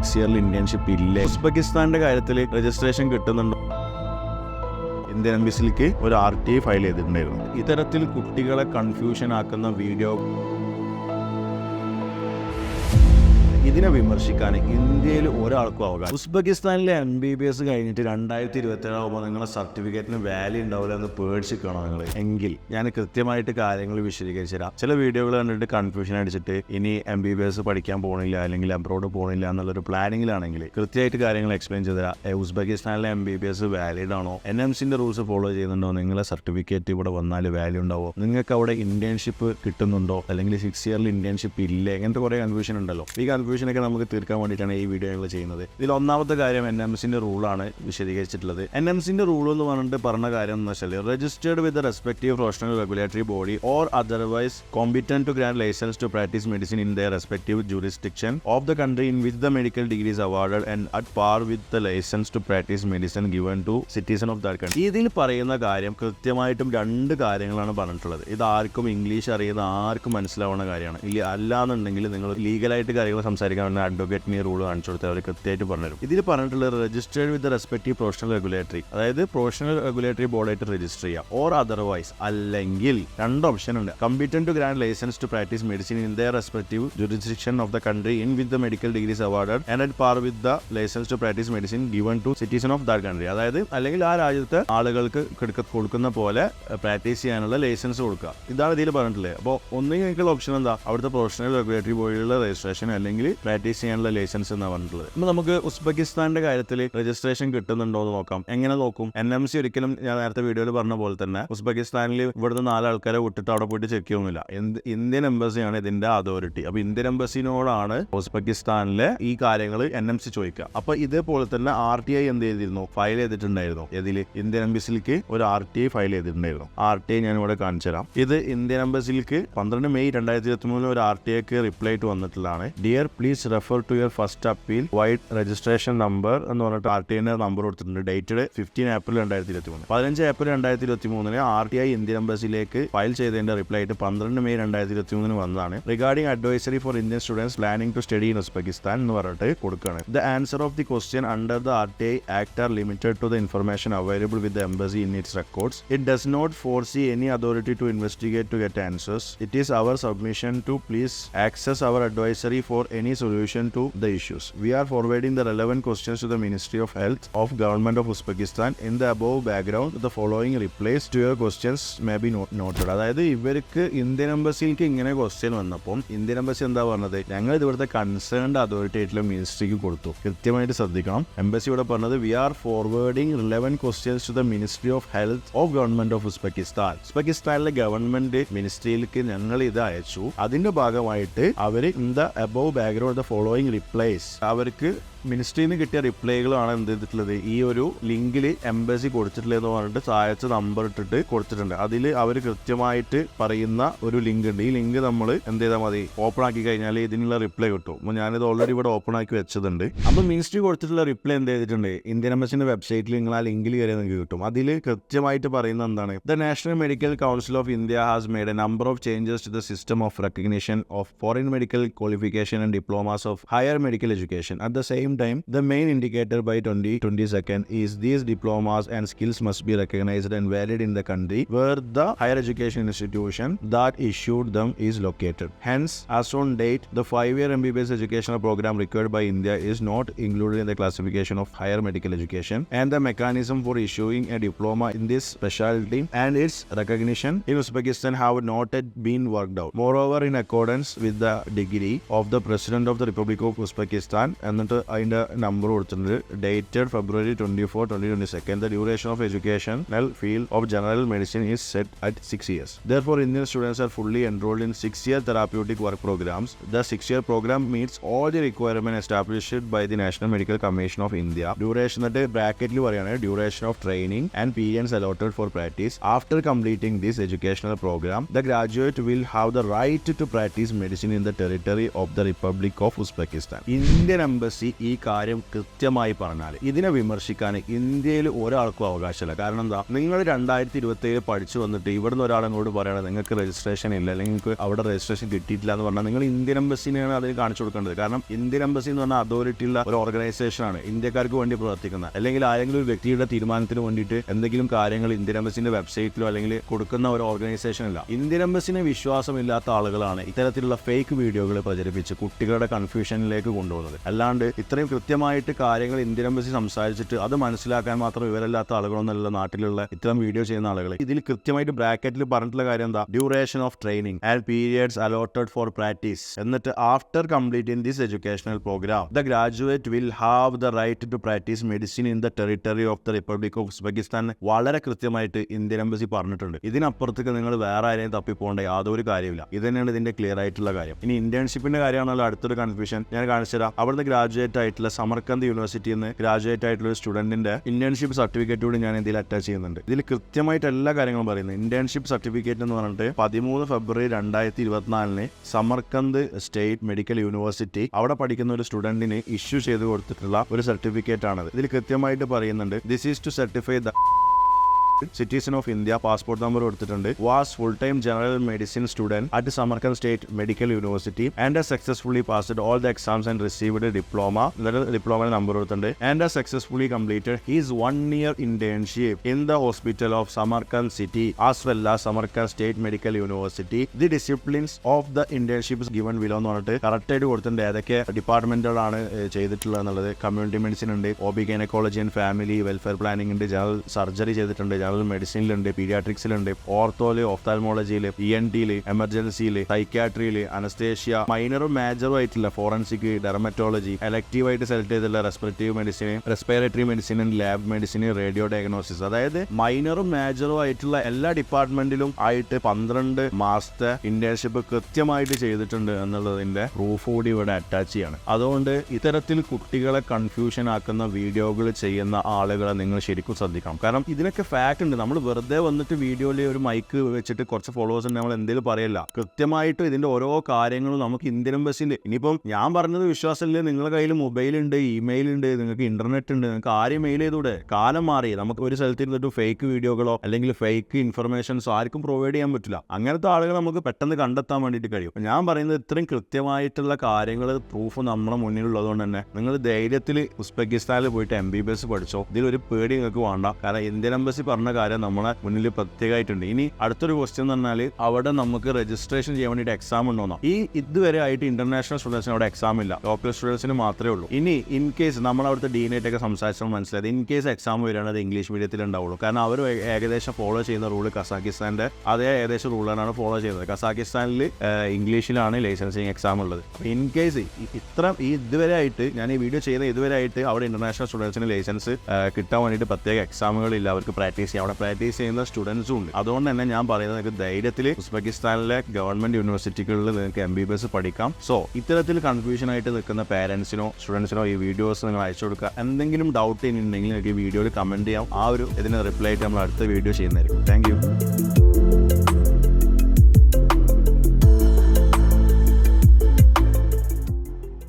Six ഇയറിൽ internship ഇല്ല? ഉസ്ബെക്കിസ്ഥാന്റെ കാര്യത്തിൽ രജിസ്ട്രേഷൻ കിട്ടുന്നുണ്ടോ? ഇന്ത്യൻ എംബസിലേക്ക് ഒരു ആർ ടി ഫയൽ ചെയ്തിട്ടുണ്ടായിരുന്നു. ഇത്തരത്തിൽ കുട്ടികളെ കൺഫ്യൂഷൻ ആക്കുന്ന വീഡിയോ ഇതിനെ വിമർശിക്കാൻ ഇന്ത്യയിൽ ഒരാൾക്കും അവകാശം ഉസ്ബെക്കിസ്ഥാനിലെ എം ബി ബി എസ് കഴിഞ്ഞിട്ട് രണ്ടായിരത്തി ഇരുപത്തി ഏഴാകുമ്പോൾ നിങ്ങളെ സർട്ടിഫിക്കറ്റിന് വാല്യൂ ഉണ്ടാവില്ല എന്ന് പേടിച്ചിരിക്കണോ നിങ്ങൾ എങ്കിൽ ഞാൻ കൃത്യമായിട്ട് കാര്യങ്ങൾ വിശദീകരിച്ചു തരാം. ചില വീഡിയോകൾ കണ്ടിട്ട് കൺഫ്യൂഷൻ അടിച്ചിട്ട് ഇനി എം ബി ബി എസ് പഠിക്കാൻ പോകണില്ല അല്ലെങ്കിൽ അബ്രോഡ് പോകണില്ല എന്നുള്ളൊരു പ്ലാനിങ്ങിലാണെങ്കിൽ കൃത്യമായിട്ട് കാര്യങ്ങൾ എക്സ്പ്ലെയിൻ ചെയ്ത് തരാം. ഉസ്ബെക്കിസ്ഥാനിലെ M B B S valid ആണോ? എൻ എം സിന്റെ റൂൾസ് ഫോളോ ചെയ്യുന്നുണ്ടോ? നിങ്ങളെ സർട്ടിഫിക്കറ്റ് ഇവിടെ വന്നാൽ വാല്യൂ ഉണ്ടാവോ? നിങ്ങൾക്ക് അവിടെ ഇന്റേൺഷിപ്പ് കിട്ടുന്നുണ്ടോ? അല്ലെങ്കിൽ സിക്സ് ഇയറിൽ ഇന്റേൺഷിപ്പ് ഇല്ലേ? ഇങ്ങനത്തെ കുറേ കൺഫ്യൂഷൻ ഉണ്ടല്ലോ. ഈ കൺഫ്യൂഷനൊക്കെ നമുക്ക് തീർക്കാൻ വേണ്ടിയിട്ടാണ് ഈ വീഡിയോ ഞങ്ങൾ ചെയ്യുന്നത്. ഇതിൽ ഒന്നാമത്തെ കാര്യം എൻ എം സിന്റെ റൂളാണ് വിശദീകരിച്ചിട്ടുള്ളത്. എൻ എം സിന്റെ റൂൾ എന്ന് പറഞ്ഞിട്ട് പറഞ്ഞ കാര്യം എന്ന് വെച്ചാൽ registered with respective professional regulatory body or otherwise competent to grant licence to practise medicine in the respective jurisdiction of the country in which the medical degrees awarded and at par with the licence to practise medicine given to citizen of that country ഇതിൽ പറയുന്ന കാര്യം കൃത്യമായിട്ടും രണ്ട് കാര്യങ്ങളാണ് പറഞ്ഞിട്ടുള്ളത്. ഇത് ആർക്കും English അറിയുന്ന ആർക്കും മനസ്സിലാവുന്ന കാര്യമാണ്. ഇല്ല അല്ലാന്നുണ്ടെങ്കിൽ നിങ്ങൾ ലീഗലായിട്ട് കാര്യങ്ങൾ സംസാരിക്കാൻ വേണ്ട അഡ്വക്കേറ്റ് മീ റൂൾ കാണിച്ചു കൊടുത്താൽ അവർ കൃത്യമായിട്ട് പറഞ്ഞുതരും. ഇതിൽ പറഞ്ഞിട്ടുള്ളത് registered with respective professional regulatory അതായത് പ്രൊഫഷണൽ റെഗുലേറ്ററി ബോർഡായിട്ട് രജിസ്റ്റർ ചെയ്യുക ഓർ അതർവൈസ് അല്ലെങ്കിൽ രണ്ട് ഓപ്ഷൻ ഉണ്ട്. Competent to grant licence to practise medicine in their respective jurisdiction of the country in with the medical degrees awarded and at par with the licence to practise medicine given to citizen of that country അതായത് അല്ലെങ്കിൽ ആ രാജ്യത്തെ ആളുകൾക്ക് കൊടുക്കുന്ന പോലെ practice ചെയ്യാനുള്ള licence കൊടുക്കുക. ഇതാണ് ഇതിൽ പറഞ്ഞിട്ടുള്ളത്. അപ്പോൾ ഒന്നുകിൽ നിങ്ങൾക്കുള്ള ഓപ്ഷൻ എന്താ? അവിടുത്തെ പ്രൊഫഷണൽ റെഗുലേറ്ററി ബോഡിയിലുള്ള രജിസ്ട്രേഷൻ അല്ലെങ്കിൽ പ്രാക്ടീസ് ചെയ്യാനുള്ള ലൈസൻസ് എന്നാണ് പറഞ്ഞിട്ടുള്ളത്. അപ്പോൾ നമുക്ക് ഉസ്ബെക്കിസ്ഥാന്റെ കാര്യത്തിൽ രജിസ്ട്രേഷൻ കിട്ടുന്നുണ്ടോ എന്ന് നോക്കാം. എങ്ങനെ നോക്കും? എൻ എം സി ഒരിക്കലും ഞാൻ നേരത്തെ വീഡിയോയിൽ പറഞ്ഞ പോലെ തന്നെ ഉസ്ബെക്കിസ്ഥാനിൽ ഇവിടുന്ന് നാല് ആൾക്കാരെ വിട്ടിട്ട് അവിടെ പോയിട്ട് ചെക്ക് ചെയ്യുന്നില്ല ഇന്ത്യൻ എംബസിയാണ് ഇതിന്റെ അതോറിറ്റി അപ്പോൾ ഇന്ത്യൻ എംബസിനോടാണ് ഉസ്ബെക്കിസ്ഥാനിലെ ഈ കാര്യങ്ങൾ എൻ എം സി ചോദിക്കുക. അപ്പോൾ ഇതേപോലെ തന്നെ ആർ ടി ഐ എന്ത് ചെയ്തിരുന്നു? ഫയൽ ചെയ്തിട്ടുണ്ടായിരുന്നു. ഇതിൽ ഇന്ത്യൻ എംബസിലേക്ക് ഒരു ആർ ടി ഐ ഫയൽ ചെയ്തിട്ടുണ്ടായിരുന്നു. ആർ ടി ഐ ഞാൻ ഇവിടെ കാണിച്ചു തരാം. ഇത് ഇന്ത്യൻ എംബസിലേക്ക് പന്ത്രണ്ട് മെയ് രണ്ടായിരത്തി ഇരുപത്തി മൂന്നിൽ ഒരു ആർ ടി ഐക്ക് റിപ്ലൈ ആയിട്ട് വന്നിട്ടുള്ളതാണ്. Dear please refer to your first appeal vide registration number എന്ന് പറഞ്ഞിട്ട് ആർ ടി ഐ നമ്പർ കൊടുത്തിട്ടുണ്ട്. ഡേറ്റഡ് ഫിഫ്റ്റീൻ ഏപ്രിൽ രണ്ടായിരത്തി ഇരുപത്തി മൂന്ന് പതിനഞ്ച് ഏപ്രിൽ രണ്ടായിരത്തി ഇരുപത്തി മൂന്നിന് ആർ ടി ഐ ഇന്ത്യൻ എംബസിലേക്ക് ഫയൽ ചെയ്തതിന്റെ റിപ്ലൈ ആയിട്ട് പന്ത്രണ്ട് മെയ് രണ്ടായിരത്തി ഇരുപത്തി മൂന്നിന് വന്നതാണ്. Regarding advisory for Indian students planning to study in Uzbekistan എന്ന് പറഞ്ഞിട്ട് കൊടുക്കുകയാണ്. The answer of the question under the R T I act are limited to the information available with the embassy in its records it does not foresee any authority to investigate to get answers it is our submission to please access our advisory for for any solution to the issues. We are forwarding the relevant questions to the Ministry of Health of Government of Uzbekistan. In the above background, the following replies to your questions may be noted. അതായത് ഇവർക്ക് Indian എംബസിക്ക് ഇങ്ങനെ question വന്നപ്പോൾ Indian embassy എന്താ പറഞ്ഞത് ഞങ്ങൾ ഇവിടുത്തെ concerned authority ആയിട്ടുള്ള മിനിസ്ട്രിക്ക് കൊടുത്തു കൃത്യമായിട്ട് ശ്രദ്ധിക്കണം എംബസി ഇവിടെ പറഞ്ഞത് we are forwarding relevant questions to the Ministry of Health of Government of Uzbekistan ഉസ്ബെക്കിസ്ഥാനിലെ government മിനിസ്ട്രിയിലേക്ക് ഞങ്ങൾ ഇത് അയച്ചു അതിന്റെ ഭാഗമായിട്ട് അവർ in the above background the following replies അവർക്ക് മിനിസ്ട്രിയിൽ നിന്ന് കിട്ടിയ റിപ്ലൈകളാണ് എന്ത് ചെയ്തിട്ടുള്ളത്? ഈ ഒരു ലിങ്കിൽ എംബസി കൊടുത്തിട്ടില്ലെന്ന് പറഞ്ഞിട്ട് താഴത്തെ നമ്പർ ഇട്ടിട്ട് കൊടുത്തിട്ടുണ്ട്. അതിൽ അവർ കൃത്യമായിട്ട് പറയുന്ന ഒരു ലിങ്ക് ഉണ്ട്. ഈ ലിങ്ക് നമ്മൾ എന്ത് ചെയ്താൽ മതി? ഓപ്പൺ ആക്കി കഴിഞ്ഞാൽ ഇതിനുള്ള റിപ്ലൈ കിട്ടും. അപ്പോൾ ഞാനിത് ഓൾറെഡി ഇവിടെ ഓപ്പൺ ആക്കി വെച്ചതുണ്ട്. അപ്പോൾ മിനിസ്ട്രി കൊടുത്തിട്ടുള്ള റിപ്ലൈ എന്ത് ചെയ്തിട്ടുണ്ട്? ഇന്ത്യൻ എംബസിന്റെ വെബ്സൈറ്റിൽ നിങ്ങൾ ആ ലിങ്കിൽ കയറി നിങ്ങൾക്ക് കിട്ടും. അതിൽ കൃത്യമായിട്ട് പറയുന്ന എന്താണ്? The National Medical Council of India has made a number of changes to the system of recognition of foreign medical qualification and diplomas of higher medical education at the same time, the main indicator by 2022nd is these diplomas and skills must be recognized and valid in the country where the higher education institution that issued them is located. Hence, as on date, the five-year MBBS educational program required by India is not included in the classification of higher medical education, and the mechanism for issuing a diploma in this specialty and its recognition in Uzbekistan have not yet been worked out. Moreover, in accordance with the degree of the President of the Republic of Uzbekistan എന്നിട്ട് അതിന്റെ number കൊടുത്തിട്ടുണ്ട്. Dated February twenty four twenty twenty second the duration of educational field of general medicine is set at six years therefore Indian students are fully enrolled in six year therapeutic work programmes the six year programme meets all the requirement established by the National Medical Commission of India duration എന്നിട്ട് ബ്രാക്കറ്റിൽ പറയുകയാണ് duration of training and periods allotted for practice after completing this educational programme the graduate will have the right to practise medicine in the territory of the Republic of Uzbekistan Indian embassy ഈ ഈ കാര്യം കൃത്യമായി പറഞ്ഞാൽ ഇതിനെ വിമർശിക്കാൻ ഇന്ത്യയിൽ ഒരാൾക്കും അവകാശമില്ല. കാരണം എന്താ? നിങ്ങൾ രണ്ടായിരത്തി ഇരുപത്തി ഏഴ് പഠിച്ചു വന്നിട്ട് ഇവിടുന്ന് ഒരാളെങ്ങോട്ട് പറയണത് നിങ്ങൾക്ക് രജിസ്ട്രേഷൻ ഇല്ല അല്ലെങ്കിൽ നിങ്ങൾക്ക് അവിടെ രജിസ്ട്രേഷൻ കിട്ടിയിട്ടില്ല എന്ന് പറഞ്ഞാൽ നിങ്ങൾ ഇന്ത്യൻ എംബസിനെയാണ് അതിന് കാണിച്ചു കൊടുക്കേണ്ടത്. കാരണം ഇന്ത്യൻ എംബസി എന്ന് പറഞ്ഞാൽ അതോറിറ്റി ഉള്ള ഒരു ഓർഗനൈസേഷൻ ആണ്. ഇന്ത്യക്കാർക്ക് വേണ്ടി പ്രവർത്തിക്കുന്ന അല്ലെങ്കിൽ ആരെങ്കിലും ഒരു വ്യക്തിയുടെ തീരുമാനത്തിന് വേണ്ടിയിട്ട് എന്തെങ്കിലും കാര്യങ്ങൾ ഇന്ത്യൻ എംബസിന്റെ വെബ്സൈറ്റിലോ അല്ലെങ്കിൽ കൊടുക്കുന്ന ഒരു ഓർഗനൈസേഷൻ അല്ല ഇന്ത്യൻ എംബസിനെ വിശ്വാസമില്ലാത്ത ആളുകളാണ് ഇത്തരത്തിലുള്ള ഫേക്ക് വീഡിയോകൾ പ്രചരിപ്പിച്ച് കുട്ടികളുടെ കൺഫ്യൂഷനിലേക്ക് കൊണ്ടുപോകുന്നത്. അല്ലാണ്ട് ഇത്രയും കൃത്യമായിട്ട് കാര്യങ്ങൾ ഇന്ത്യൻ എംബസി സംസാരിച്ചിട്ട് അത് മനസ്സിലാക്കാൻ മാത്രം വിവരമില്ലാത്ത ആളുകളൊന്നല്ല നാട്ടിലുള്ള ഇത്തരം വീഡിയോ ചെയ്യുന്ന ആളുകൾ. ഇതിൽ കൃത്യമായിട്ട് ബ്രാക്കറ്റിൽ പറഞ്ഞിട്ടുള്ള കാര്യം എന്താ? Duration of training and periods allotted for practice എന്നിട്ട് after completing this educational programme the graduate will have the right to practise medicine in the territory of the Republic of Uzbekistan വളരെ കൃത്യമായിട്ട് ഇന്ത്യൻ എംബസി പറഞ്ഞിട്ടുണ്ട്. ഇതിനപ്പുറത്തേക്ക് നിങ്ങൾ വേറെ ആരെയും തപ്പിപ്പോകേണ്ട യാതൊരു കാര്യമില്ല ഇത് തന്നെയാണ് ഇതിന്റെ ക്ലിയർ ആയിട്ടുള്ള കാര്യം. ഇനി ഇന്റേൺഷിപ്പിന്റെ കാര്യമാണല്ലോ അടുത്തൊരു കൺഫ്യൂഷൻ ഞാൻ കാണിച്ചു തരാം അവിടുന്ന് ഗ്രാജുവേറ്റ് ആയിട്ടുള്ള സമർക്കന്ത് യൂണിവേഴ്സിറ്റിയിൽ നിന്ന് ഗ്രാജുവേറ്റ് ആയിട്ടുള്ള ഒരു സ്റ്റുഡന്റിന്റെ ഇന്റേൺഷിപ്പ് സർട്ടിഫിക്കറ്റ് കൂടി ഞാൻ ഇതിൽ അറ്റാച്ച് ചെയ്യുന്നുണ്ട്. ഇതിൽ കൃത്യമായിട്ട് എല്ലാ കാര്യങ്ങളും പറയുന്നത് ഇന്റേൺഷിപ്പ് സർട്ടിഫിക്കറ്റ് എന്ന് പറഞ്ഞിട്ട് പതിമൂന്ന് ഫെബ്രുവരി രണ്ടായിരത്തി ഇരുപത്തിനാലിന് സമർക്കന്ത് സ്റ്റേറ്റ് മെഡിക്കൽ യൂണിവേഴ്സിറ്റി അവിടെ പഠിക്കുന്ന ഒരു സ്റ്റുഡന്റിന് ഇഷ്യൂ ചെയ്ത് കൊടുത്തിട്ടുള്ള ഒരു സർട്ടിഫിക്കറ്റ് ആണ് ഇതിൽ കൃത്യമായിട്ട് പറയുന്നുണ്ട് this is to certify the citizen of India passport number കൊടുത്തിട്ടുണ്ട് was full time general medicine student at Samarkand state medical university and successfully passed all the exams and received diploma diploma number കൊടുത്തിട്ടുണ്ട് and successfully completed his one year internship in the hospital of Samarkand city as as Samarkand state medical university the disciplines of the internship given below എന്ന് പറഞ്ഞിട്ട് correct ആയിട്ട് കൊടുത്തിട്ടുണ്ട്. ഏതൊക്കെ ഡിപ്പാർട്ട്മെന്റുകളാണ് ചെയ്തിട്ടുള്ളത് എന്നുള്ളത്. Community medicine ഉണ്ട് O B gynaecology and family welfare planning ഉണ്ട് ജനറൽ സർജറി ചെയ്തിട്ടുണ്ട് ജനറൽ മെഡിസിനിലുണ്ട് പീഡിയാട്രിക്സിലുണ്ട് ഓർത്തോൽ ഓഫ്താൽമോളജിയിൽ ഇ എൻ ടിയിൽ എമർജൻസിയിൽ സൈക്യാട്രിയിൽ അനസ്തേഷ്യ മൈനറും മേജറും ആയിട്ടുള്ള ഫോറൻസിക് ഡെർമറ്റോളജി എലക്റ്റീവ് ആയിട്ട് സെലക്ട് ചെയ്തിട്ടുള്ള respirative medicine respiratory medicine lab medicine radio diagnosis അതായത് മൈനറും മേജറും ആയിട്ടുള്ള എല്ലാ ഡിപ്പാർട്ട്മെന്റിലും ആയിട്ട് പന്ത്രണ്ട് മാസത്തെ ഇന്റേൺഷിപ്പ് കൃത്യമായിട്ട് ചെയ്തിട്ടുണ്ട് എന്നുള്ളതിന്റെ പ്രൂഫ് കൂടി ഇവിടെ അറ്റാച്ച് ചെയ്യാണ്. അതുകൊണ്ട് ഇത്തരത്തിൽ കുട്ടികളെ കൺഫ്യൂഷൻ ആക്കുന്ന വീഡിയോകൾ ചെയ്യുന്ന ആളുകളെ നിങ്ങൾ ശരിക്കും ശ്രദ്ധിക്കണം. കാരണം ഇതിനൊക്കെ ഫാക്ട് ഉണ്ട് നമ്മൾ വെറുതെ വന്നിട്ട് വീഡിയോയിൽ ഒരു മൈക്ക് വെച്ചിട്ട് കുറച്ച് ഫോളോവേഴ്സ് ഉണ്ട്. നമ്മൾ എന്തെങ്കിലും പറയില്ല. കൃത്യമായിട്ട് ഇതിന്റെ ഓരോ കാര്യങ്ങളും നമുക്ക് ഇന്ത്യൻ എംബസിയിൽ ഇനിയിപ്പം ഞാൻ പറഞ്ഞത് വിശ്വാസമില്ല. നിങ്ങളുടെ കയ്യിൽ മൊബൈൽ ഉണ്ട് ഇമെയിൽ ഉണ്ട് നിങ്ങൾക്ക് ഇന്റർനെറ്റ് ഉണ്ട് നിങ്ങൾക്ക് ആരും മെയിൽ ചെയ്തൂടെ കാലം മാറി. നമുക്ക് ഒരു സ്ഥലത്ത് ഇരുന്നിട്ട് ഫേക്ക് വീഡിയോകളോ അല്ലെങ്കിൽ ഫേക്ക് ഇൻഫർമേഷൻസോ ആർക്കും പ്രൊവൈഡ് ചെയ്യാൻ പറ്റില്ല. അങ്ങനത്തെ ആളുകൾ നമുക്ക് പെട്ടെന്ന് കണ്ടെത്താൻ വേണ്ടിയിട്ട് കഴിയും. ഞാൻ പറയുന്നത് ഇത്രയും കൃത്യമായിട്ടുള്ള കാര്യങ്ങൾ പ്രൂഫ് നമ്മുടെ മുന്നിലുള്ളതുകൊണ്ട് തന്നെ നിങ്ങൾ ധൈര്യത്തിൽ ഉസ്ബെക്കിസ്ഥാനിൽ പോയിട്ട് എം ബി ബി എസ് പഠിച്ചോ. ഇതിലൊരു പേടി നിങ്ങൾക്ക് വേണ്ട. കാരണം ഇന്ത്യൻ എംബസി പറഞ്ഞ കാര്യം നമ്മളെ മുന്നിൽ പ്രത്യേകമായിട്ടുണ്ട്. ഇനി അടുത്തൊരു ക്വസ്റ്റ്യൻ എന്ന് പറഞ്ഞാൽ അവിടെ നമുക്ക് രജിസ്ട്രേഷൻ ചെയ്യാൻ വേണ്ടിയിട്ട് എക്സാം ഉണ്ടോന്നോ? ഈ ഇതുവരെ ആയിട്ട് ഇന്റർനാഷണൽ സ്റ്റുഡൻസിന് അവിടെ എക്സാം ഇല്ല. ലോക്കൽ സ്റ്റുഡൻസിന് മാത്രമേ ഉള്ളൂ. ഇനി ഇൻ കേസ് നമ്മൾ അവിടുത്തെ ഡീനേറ്റ് ഒക്കെ സംസാരിച്ചാൽ മനസ്സിലായത് ഇൻ കേസ് എക്സാം വരികയാണെങ്കിൽ ഇംഗ്ലീഷ് മീഡിയത്തിൽ ഉണ്ടാവുള്ളൂ. കാരണം അവർ ഏകദേശം ഫോളോ ചെയ്യുന്ന റൂൾ കസാക്കിസ്ഥാന്റെ അതേ ഏകദേശം റൂളാണ് ഫോളോ ചെയ്യുന്നത്. കസാക്കിസ്ഥാനിൽ ഇംഗ്ലീഷിലാണ് ലൈസൻസിങ് എക്സാം ഉള്ളത്. ഇൻ കേസ് ഇത്ര ഈ ഇതുവരെ ആയിട്ട് ഞാൻ ഈ വീഡിയോ ചെയ്ത ഇതുവരെ ആയിട്ട് അവിടെ ഇന്റർനാഷണൽ സ്റ്റുഡൻസിന് ലൈസൻസ് കിട്ടാൻ വേണ്ടിയിട്ട് പ്രത്യേക എക്സാമുകളില്ല അവർക്ക് പ്രാക്ടീസ് ചെയ്യാം അവിടെ പ്രാക്ടീസ് ചെയ്യുന്ന സ്റ്റുഡൻസും ഉണ്ട്. അതുകൊണ്ട് തന്നെ ഞാൻ പറയുന്നത് നിങ്ങൾക്ക് ധൈര്യത്തിൽ ഉസ്ബെക്കിസ്ഥാനിലെ ഗവൺമെന്റ് യൂണിവേഴ്സിറ്റികളിൽ നിങ്ങൾക്ക് എം ബി ബി എസ് പഠിക്കാം. സോ ഇത്തരത്തിൽ കൺഫ്യൂഷൻ ആയിട്ട് നിൽക്കുന്ന പാരന്റ്സിനോ സ്റ്റുഡൻസിനോ ഈ വീഡിയോസ് നിങ്ങൾ അയച്ചു കൊടുക്കുക. എന്തെങ്കിലും ഡൗട്ട് ഉണ്ടെങ്കിൽ നിങ്ങൾക്ക് ഈ വീഡിയോയിൽ കമന്റ് ചെയ്യാം. ആ ഒരു ഇതിന് റിപ്ലൈ ആയിട്ട് നമ്മൾ അടുത്ത വീഡിയോ ചെയ്യുന്നതായിരിക്കും. താങ്ക്